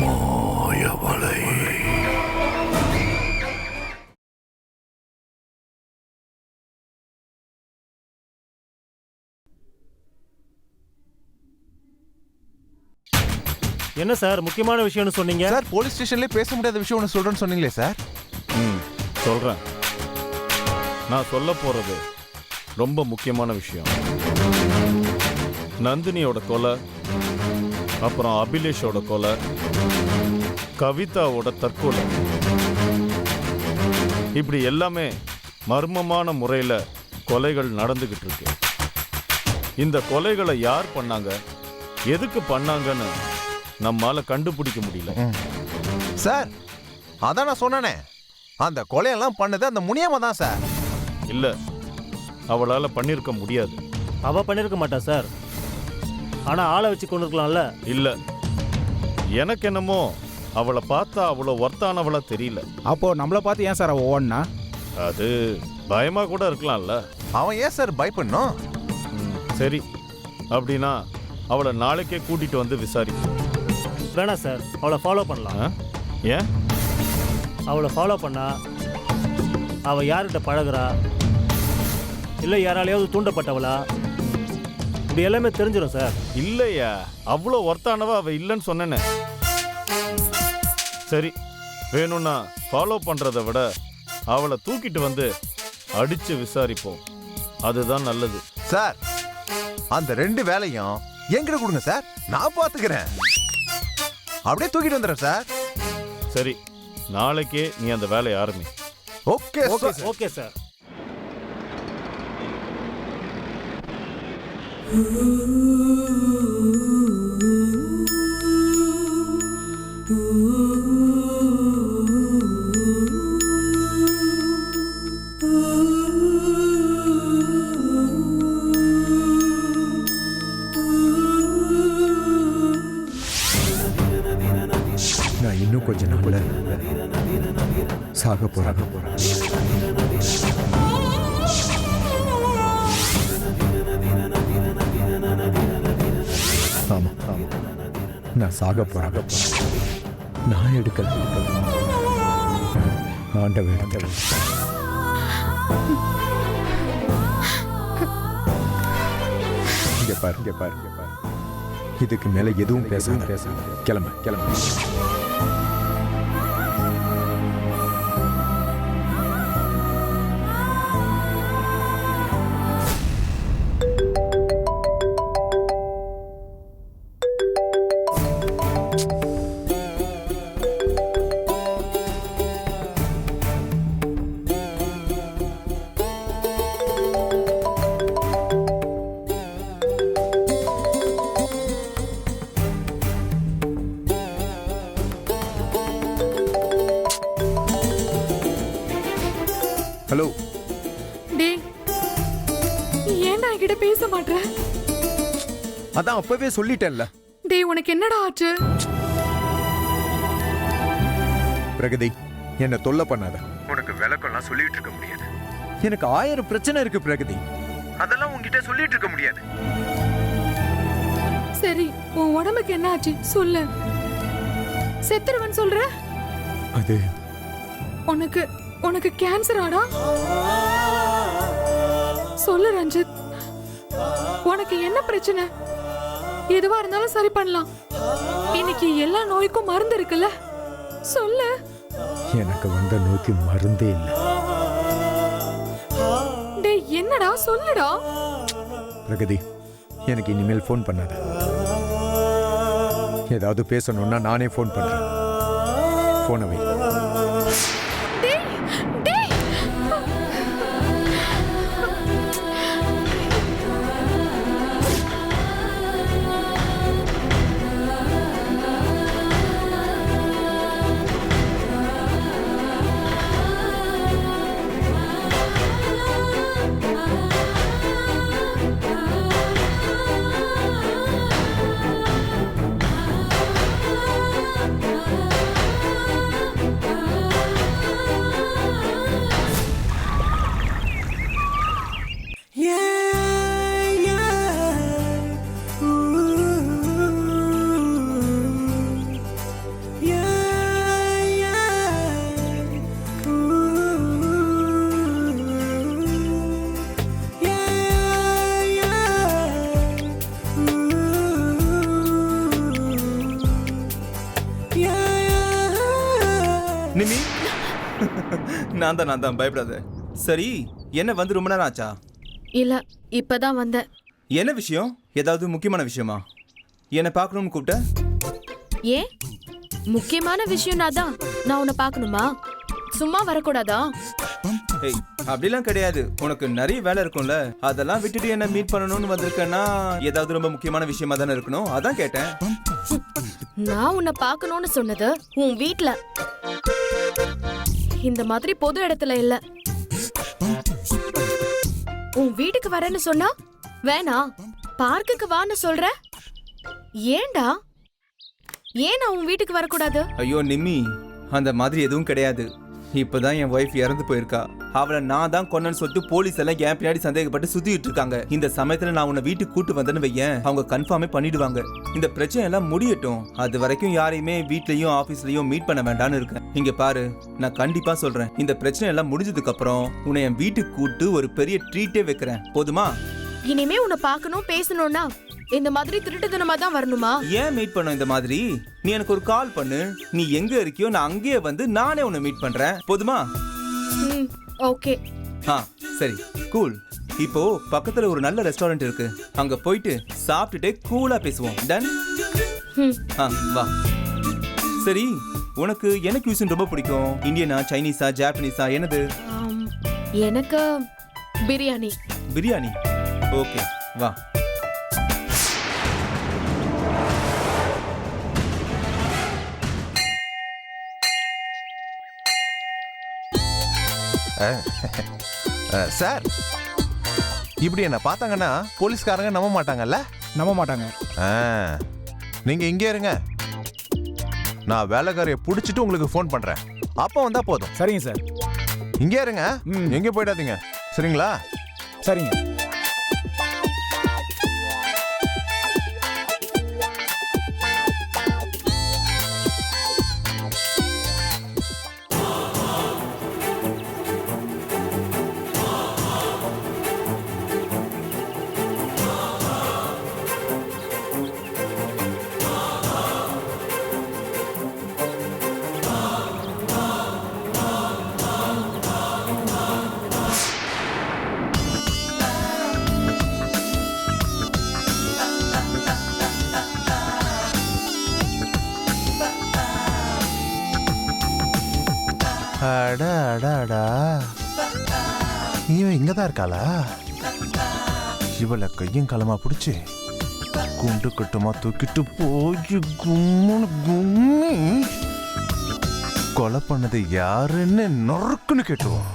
மாயவலை என்ன சார் முக்கியமான விஷயம்னு சொன்னீங்க? சார் போலீஸ் ஸ்டேஷன்லயே பேச முடியாத விஷயம் ஒன்று சொல்றேன்னு சொன்னீங்களே சார்? ம் சொல்கிறேன் நான் சொல்ல போகிறது ரொம்ப முக்கியமான விஷயம். நந்தினியோட கொலை அப்புறம் அபிலேஷோட கொலை கவிதாவோட தற்கொலை. இப்படி எல்லாமே மர்மமான முறையில் கொலைகள் நடந்துக்கிட்டு இருக்கு. இந்த கொலைகளை யார் பண்ணாங்க? எதுக்கு பண்ணாங்கன்னு நம்மால கண்டுபிடிக்க முடியல. சார் அதான் நான் சொன்னேனே. அந்த கொலையெல்லாம் பண்ணது அந்த முனியம்மா தான் சார். இல்ல அவளால பண்ணிருக்க முடியாது. அவ பண்ணிருக்க மாட்டா சார். ஆனா ஆளை வச்சு கொண்டு இருக்கலாம்ல இல்ல. எனக்கு என்னமோ அவளை பார்த்தா அவ்வளோ ஒர்த்தானவளா தெரியல. அப்போ நம்மளை பார்த்து ஏன் சார் அவ ஓடனா? அது பயமா கூட இருக்கலாம்ல. அவன் ஏன் சார் பயப்படணும்? சரி. அப்படின்னா அவளை நாளைக்கே கூட்டிட்டு வந்து விசாரிப்போம். வேணாம் சார். அவளை ஃபாலோ பண்ணலாம். ஆ? ஏன்? அவளை ஃபாலோ பண்ணா அவ யார்கிட்ட பழகுறா? இல்லை யாராலையாவது தூண்டப்பட்டவளா? இப்படி எல்லாமே தெரிஞ்சிடும் சார் இல்லையா? அவ்வளோ ஒர்த்தானவ அவ இல்லைன்னு சொன்னேனே. சரி வேணும்னா ஃபாலோ பண்றதை விட அவளை தூக்கிட்டு வந்து அடிச்சு விசாரிப்போம். அதுதான் நல்லது. சார் அந்த ரெண்டு வேலையும் என்கிட்ட கொடுங்க சார். நான் பாத்துக்கிறேன். அப்படியே தூக்கிட்டு வந்துடுறேன் சார். சரி நாளைக்கே நீ அந்த வேலையை ஆரம்பி. ஓகே சார் ஓகே சார் நான் இன்னும் கொஞ்ச நாள்ல சாக போறாங்க போறாங்க நான் சாக போறேன். நான் எடுக்கல. ஆண்டவன் எடுக்கல. இங்க பாரு இங்க பாரு இதுக்கு மேல எதுவும் பேச பேச கிளம்ப கிளம்ப. அதான் அப்பவே சொல்லிட்டேன்ல. டேய் உனக்கு என்னடா ஆச்சு? பிரகதி என்ன தொல்லை பண்ணாத. உனக்கு விளக்கம்லாம் சொல்லிட்டு இருக்க முடியாது. எனக்கு ஆயிரம் பிரச்சனை இருக்கு பிரகதி. அதெல்லாம் உன்கிட்ட சொல்லிட்டு இருக்க முடியாது. சரி உன் உடம்புக்கு என்ன ஆச்சு? சொல்லு. செத்துருவன் சொல்ற? அது உனக்கு உனக்கு கேன்சர் ஆடா? சொல்லு ரஞ்சித். உனக்கு என்ன பிரச்சனை? எதுவா இருந்தாலும் சரி பண்ணலாம். இன்னைக்கு எல்லா நோய்க்கும் மருந்து இருக்குல்ல? சொல்லு. எனக்கு வந்த நோய்க்கு மருந்தே இல்லை. டேய் என்னடா? சொல்லுடா. பிரகதி எனக்கு இனிமேல் ஃபோன் பண்ணாத. ஏதாவது பேசணும்னா நானே ஃபோன் பண்றேன். ஃபோனை வை. நிமி. நான் தான் நான் தான் பயப்படாத. சரி என்ன வந்து ரொம்ப நேரம் ஆச்சா? இல்ல இப்பதான் வந்தேன். என்ன விஷயம்? ஏதாவது முக்கியமான விஷயமா? என்ன பார்க்கணும்னு கூப்பிட்ட? ஏன்? முக்கியமான விஷயம்னா தான் நான் உன்னை பார்க்கணுமா? சும்மா வரக்கூடாதா? ஏய் அப்படிலாம் கிடையாது. உனக்கு நிறைய வேலை இருக்கும்ல. அதெல்லாம் விட்டுட்டு என்ன மீட் பண்ணணும்னு வந்திருக்கேன்னா ஏதாவது ரொம்ப முக்கியமான விஷயமா தானே இருக்கணும்? அதான் கேட்டேன். நான் உன்னை பார்க்கணும்னு சொன்னது உன் வீட்ல. இந்த மாதிரி பொது இடத்துல இல்ல. உன் வீட்டுக்கு வரேன்னு சொன்னா வேணாம் பார்க்குக்கு வான்னு சொல்ற? ஏன்டா? ஏன் நான் உன் வீட்டுக்கு வரக்கூடாது? ஐயோ நிம்மி. அந்த மாதிரி எதுவும் கிடையாது. இப்பதான் என் ஒய்ஃப் இறந்து போயிருக்கா. அவளை நான் தான் கொன்னேன்னு சொல்லிட்டு போலீஸ் எல்லாம் என் பின்னாடி சந்தேகப்பட்டு சுத்திட்டு இருக்காங்க. இந்த சமயத்துல நான் உன்னை வீட்டுக்கு கூட்டு வந்தேன்னு வையேன். அவங்க கன்ஃபார்மே பண்ணிடுவாங்க. இந்த பிரச்சனை எல்லாம் முடியட்டும். அது வரைக்கும் யாரையுமே வீட்லயும் ஆபீஸ்லயும் மீட் பண்ண வேண்டாம்னு இருக்கேன். இங்க பாரு நான் கண்டிப்பா சொல்றேன். இந்த பிரச்சனை எல்லாம் முடிஞ்சதுக்கு அப்புறம் உன்னை என் வீட்டுக்கு கூட்டு ஒரு பெரிய ட்ரீட்டே வைக்கிறேன். போதுமா? இனிமே உன்னை பார்க்கணும் பேசணும்னா இந்த மாதிரி திருட்டுத்தனமா தான் வரணுமா? ஏன் மீட் பண்ணோம் இந்த மாதிரி? நீ எனக்கு ஒரு கால் பண்ணு. நீ எங்க இருக்கியோ நான் அங்கேயே வந்து நானே உன்னை மீட் பண்றேன். போதுமா? ம் ஓகே. ஆ சரி. கூல் இப்போ பக்கத்துல ஒரு நல்ல ரெஸ்டாரண்ட் இருக்கு. அங்க போயிட்டு சாப்பிட்டுட்டே கூலா பேசுவோம். டன் ஆ வா. சரி உனக்கு என்ன cuisine ரொம்ப பிடிக்கும்? இந்தியனா சைனீஸா ஜாப்பனீஸா என்னது? எனக்கு பிரியாணி. பிரியாணி? ஓகே வா. சார் இப்படி என்ன பார்த்தாங்கன்னா போலீஸ்காரங்க நம்ப மாட்டாங்கல்ல? நம்ப மாட்டாங்க. ஆ, நீங்க இங்கே இருங்க. நான் வேலைக்காரைய பிடிச்சிட்டு உங்களுக்கு ஃபோன் பண்றேன். அப்போ வந்தா போதும். சரிங்க சார். இங்கே இருங்க. எங்கே போயிடாதீங்க. சரிங்களா? சரிங்க. அடாடா இவன் இங்கே தான் இருக்காளா? இவளை கையும் களமா பிடிச்சி குண்டு கட்டுமா தூக்கிட்டு போய் கும்முன்னு கும்மி. கொலை பண்ணது யாருன்னு நொறுக்குன்னு கேட்டுவோம்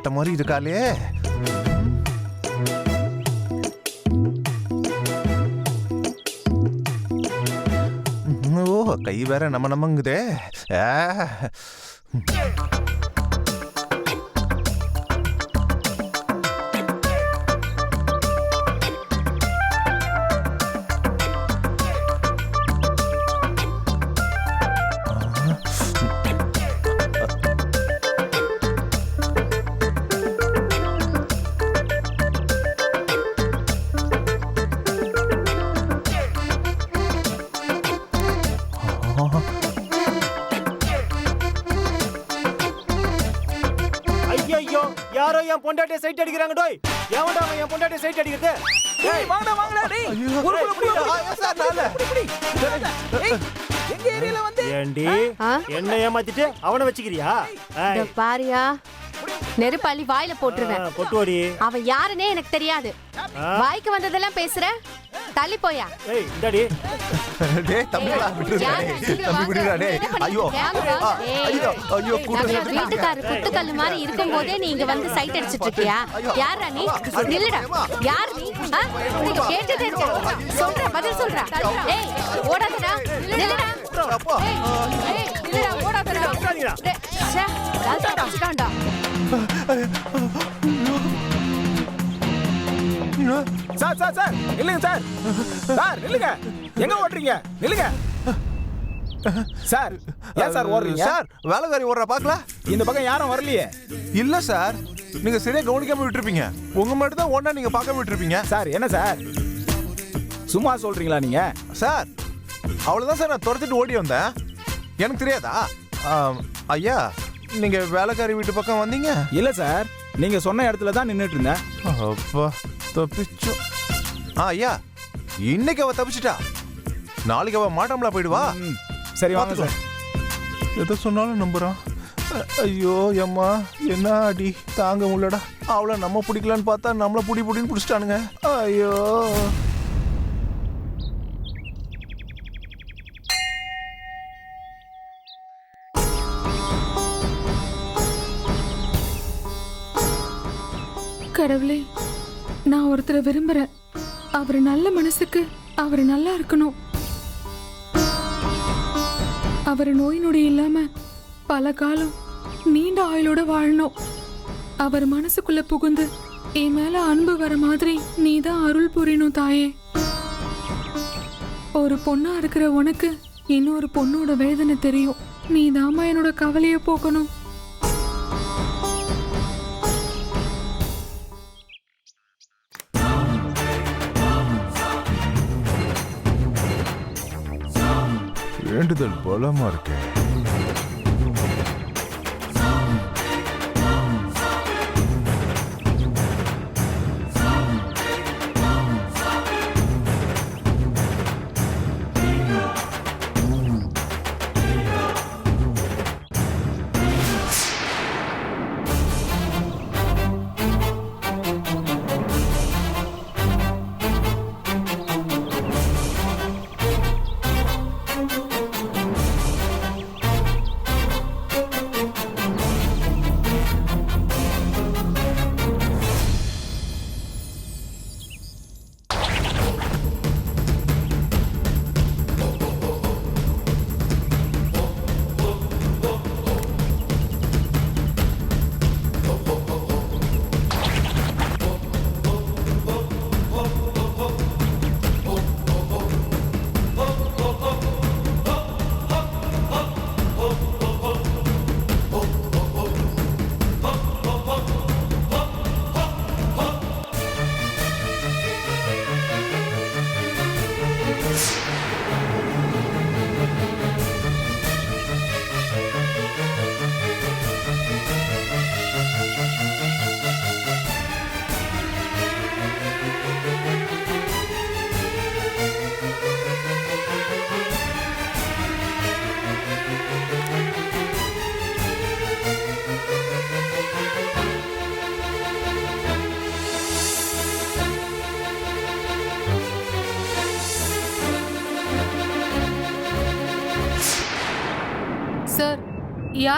கட்ட மாதிரி இருக்காளே. ஓ கை வேற நம்ம நம்மங்குதே. பொண்டாட்டிய சைட் அடிக்கிறாங்க டோய். அவன் என் பொண்டாட்டிய சைட் அடிக்கிறது? ஏய் வாங்கடா. வாங்கடா டேய் ஏண்டி? ஆ? என்ன ஏமாத்திட்டு அவனை வச்சுக்கிறியா? பாரியா. நெருப்பாளி வாயில போட்டுருவேன். பொட்டுவாடி அவன் யாருன்னே எனக்கு தெரியாது. வாய்க்கு வந்ததெல்லாம் பேசுற? தள்ளி போயா? ஏய் இந்தாடி. டேய் டேய். தம்பி. விடுடா டேய். ஐயோ. ஐயோ ஐயோ வீட்டுக்காரர் குத்துக்கல்லு மாதிரி இருக்கும் போதே நீங்க வந்து சைட் அடிச்சிட்டு இருக்கியா? யாரா நீ? நில்லுடா. யார் நீ? ஆ? நீங்க கேட்டுட்டே இருக்க சொல்ற பதில் சொல்ற. ஏய் ஓடாதடா. நில்லுடா. ஏய், நில்லுடா ஓடாதடா. டேய், ச்சே. Sir sir sir. இல்லைங்க சார். சார் நில்லுங்க. எங்க ஓட்டுறீங்க நில்லுங்க. சார் ஏன் சார் ஓடுறீங்க? சார் வேலைக்காரி ஓடுற பார்க்கல? இந்த பக்கம் யாரும் வரலையே. இல்ல சார். நீங்க சரியா கவனிக்காம விட்டுருப்பீங்க. உங்க மட்டும் தான் ஒன்னா நீங்க பார்க்காம விட்டுருப்பீங்க. சார் என்ன சார்? சும்மா சொல்றீங்களா நீங்க? சார் அவ்வளவுதான் சார் நான் துரத்திட்டு ஓடி வந்தேன். எனக்கு தெரியாதா? ஐயா நீங்க வேலைக்காரி வீட்டு பக்கம் வந்தீங்க? இல்ல சார். நீங்க சொன்ன இடத்துல தான் நின்னுட்டு இருந்தேன். அப்பா தப்பிச்சோம். ஆ ஐயா இன்னைக்கு அவ தப்பிச்சிட்டா? நாளைக்கு அவ மாட்டாமலா போயிடுவா? சரி வாங்க சார். எதை சொன்னாலும் நம்புறான். ஐயோ எம்மா என்ன அடி? தாங்க முடியலடா. அவளை நம்ம பிடிக்கலான்னு பார்த்தா நம்மள புடி புடின்னு பிடிச்சிட்டானுங்க. ஐயோ. கடவுளே நான் ஒருத்தரை விரும்புறேன். அவர் நல்ல மனசுக்கு அவர் நல்லா இருக்கணும். அவர் நோய் நொடி இல்லாம பல காலம் நீண்ட ஆயுளோட வாழணும். அவர் மனசுக்குள்ள புகுந்து என் மேல அன்பு வர மாதிரி நீ தான் அருள் புரியணும் தாயே. ஒரு பொண்ணா இருக்கிற உனக்கு இன்னொரு பொண்ணோட வேதனை தெரியும். நீ தாமா என்னோட கவலையை போக்கணும். தேடுதல் பலமா இருக்கேன்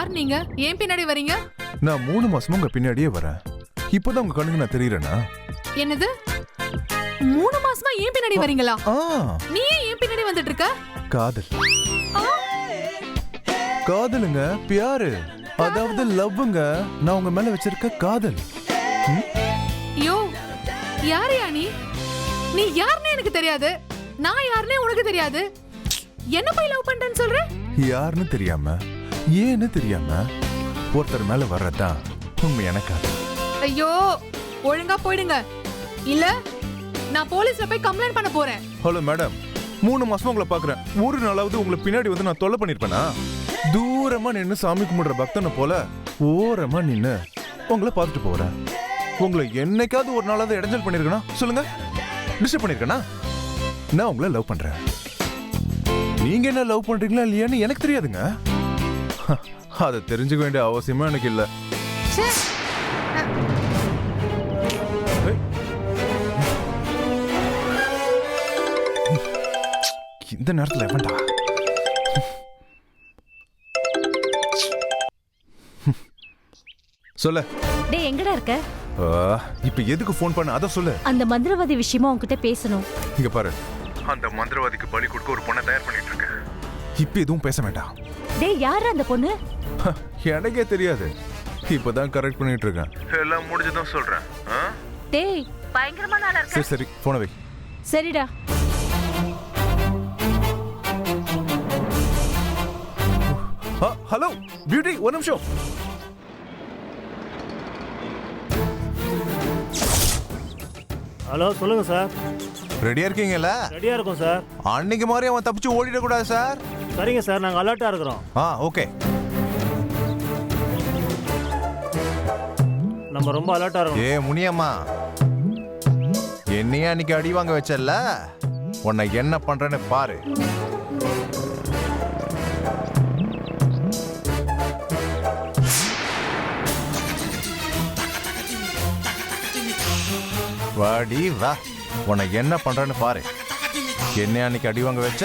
யார் நீங்க? ஏன் பின்னாடி வரீங்க? நான் மூணு மாசமா உங்க பின்னாடியே வரேன். இப்பதான் உங்க கண்ணுக்கு நான் தெரியறேனா? என்னது? மூணு மாசமா ஏன் பின்னாடி வரீங்களா? ஆ. நீ ஏன் ஏன் பின்னாடி வந்துட்டு இருக்க காதல் காதலுங்க பியாரு. அதாவது லவ்வுங்க நான் உங்க மேல வச்சிருக்க காதல். யோ யாரையா நீ? நீ யாருன்னு எனக்கு தெரியாது. நான் யாருன்னே உனக்கு தெரியாது. என்ன போய் லவ் பண்றேன்னு சொல்ற? யாருன்னு தெரியாம. ஏன்னு தெரியாம ஒருத்தர் மேல வர்றதுதான் உண்மையான காதல் ஐயோ ஒழுங்கா போயிடுங்க. இல்ல நான் போலீஸ்ல போய் கம்ப்ளைண்ட் பண்ண போறேன். ஹலோ மேடம் மூணு மாசமா உங்களை பாக்குறேன். ஒரு நாளாவது உங்களை பின்னாடி வந்து நான் தொல்லை பண்ணிருப்பேனா? தூரமா நின்னு சாமி கும்பிடுற பக்தனை போல ஓரமா நின்னு உங்களை பார்த்துட்டு போறேன். உங்களை என்னைக்காவது ஒரு நாளாவது இடைஞ்சல் பண்ணிருக்கனா? சொல்லுங்க. டிஸ்டர்ப் பண்ணிருக்கனா? நான் உங்களை லவ் பண்றேன். நீங்க என்ன லவ் பண்றீங்களா இல்லையான்னு எனக்கு தெரியாதுங்க. அதை தெரிஞ்சுக்க வேண்டிய அவசியமா எனக்கு இல்ல. இந்த நேரத்துல வேண்டா சொல்ல. டேய் எங்கடா இருக்க? ஆ, இப்ப எதுக்கு ஃபோன் பண்ண? அத சொல்லு. அந்த மந்திரவாதி விஷயமா உன்கிட்ட பேசணும். இங்க பாரு. அந்த மந்திரவாதிக்கு பலி கொடுக்க ஒரு பொண்ணை தயார் பண்ணிட்டு இருக்கேன் இப்ப எதுவும் பேச வேண்டாம். டேய் யார் அந்த பொண்ணு? எனக்கே தெரியாது. இப்பதான் கரெக்ட் பண்ணிட்டு இருக்கேன் எல்லாம் முடிஞ்சுதான் சொல்றேன். ஆ? டேய் பயங்கரமான ஆளா இருக்க. சரி சரி போன வை. சரிடா. ஹலோ பியூட்டி ஒரு நிமிஷம். ஹலோ சொல்லுங்க சார். ரெடியா இருக்கீங்கல்ல? ரெடியா இருக்கோம் சார். அன்னைக்கு மாதிரி அவன் தப்பிச்சு ஓடிடக்கூடாது சார். சரிங்க சார் நாங்கள் அலர்ட்டா இருக்கிறோம். ஆ ஓகே. நம்ம ரொம்ப அலர்ட்டா இருக்கோம் ஏ முனியம்மா. என்னையே அன்னைக்கு அடி வாங்க வச்சல உன்னை என்ன பண்றேன்னு பாரு. வாடி வா. உன்னை என்ன பண்றேன்னு பாரு. என்ன அன்னைக்கு அடி வாங்க வச்ச?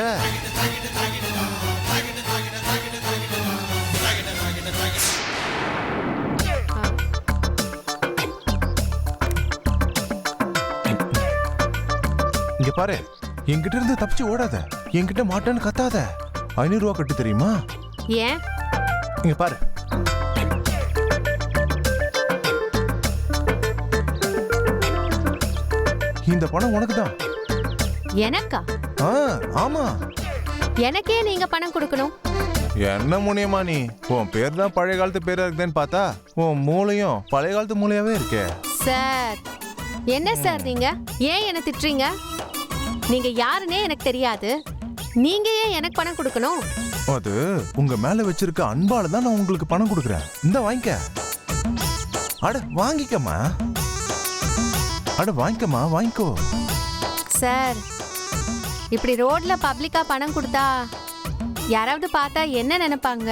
பாரு என்கிட்ட இருந்து தப்பிச்சு ஓடாத. என்கிட்ட மாட்டேன்னு கத்தாத. ஐநூறு ரூபா கட்டு தெரியுமா? ஏன்? இங்க பாரு. இந்த பணம் உனக்கு தான் எனக்கா? ஆ ஆமா. எனக்கே நீங்க பணம் கொடுக்கணும். என்ன முனியமா நீ? உன் பேர் தான் பழைய காலத்து பேரா இருக்குதுன்னு பார்த்தா உன் மூளையும் பழைய காலத்து மூளையாவே இருக்கே. சார் என்ன சார் நீங்க? ஏன் என்ன திட்டுறீங்க? நீங்க யாருன்னே எனக்கு தெரியாது. நீங்க ஏன் எனக்கு பணம் கொடுக்கணும்? அது உங்க மேல வச்சிருக்க அன்பால தான் நான் உங்களுக்கு பணம் கொடுக்குறேன். இந்த வாங்கிக்க. அட வாங்கிக்கம்மா. அட வாங்கிக்கம்மா வாங்கிக்கோ. சார் இப்படி ரோட்ல பப்ளிக்கா பணம் கொடுத்தா யாராவது பார்த்தா என்ன நினைப்பாங்க?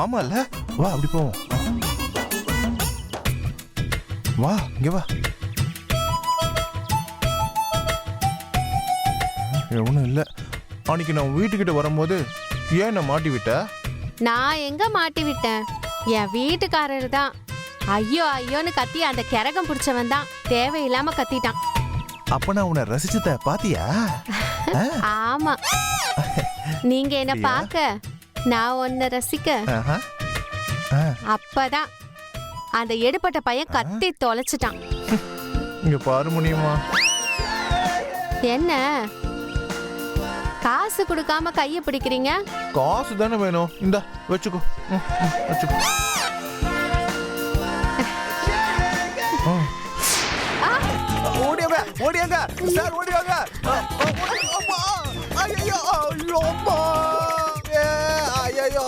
ஆமால வா அப்படி போவோம். வா இங்க வா. ஒன்றும் இல்லை. அன்னைக்கு நான் வீட்டுக்கிட்ட வரும்போது ஏன் நான் மாட்டி விட்ட? நான் எங்க மாட்டி விட்டேன்? என் வீட்டுக்காரர் தான். ஐயோ ஐயோன்னு கத்தி அந்த கிரகம் பிடிச்சவன் தான். தேவையில்லாம கத்திட்டான். அப்ப நான் உன்னை ரசிச்சத பாத்தியா? ஆமா. நீங்க என்ன? பார்க்க நான் உன்னை ரசிக்க. அப்பதான் அந்த எடுபட்ட பையன் கத்தி தொலைச்சிட்டான். இங்க பாரு முடியுமா என்ன? காசு கொடுக்காம கைய பிடிக்கிறீங்க? காசு தானே வேணும். இந்த வச்சுக்கோ. வச்சுக்கோ. ஓடியாங்க ஓடியாங்க. சார் ஓடியாங்க. அம்மா. ஐயோ ஐயோ அம்மா. ஏ, ஐயையோ,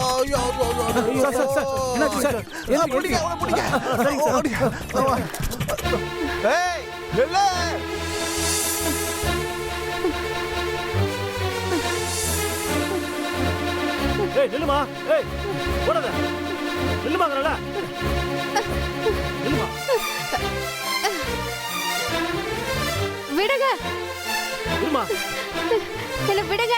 ஏய் நில்லுமா? ஏய் ஓடாத. நில்லுமாங்கறல நில்லுமா? விடுங்க. நில்லுமா? என்ன விடுங்க.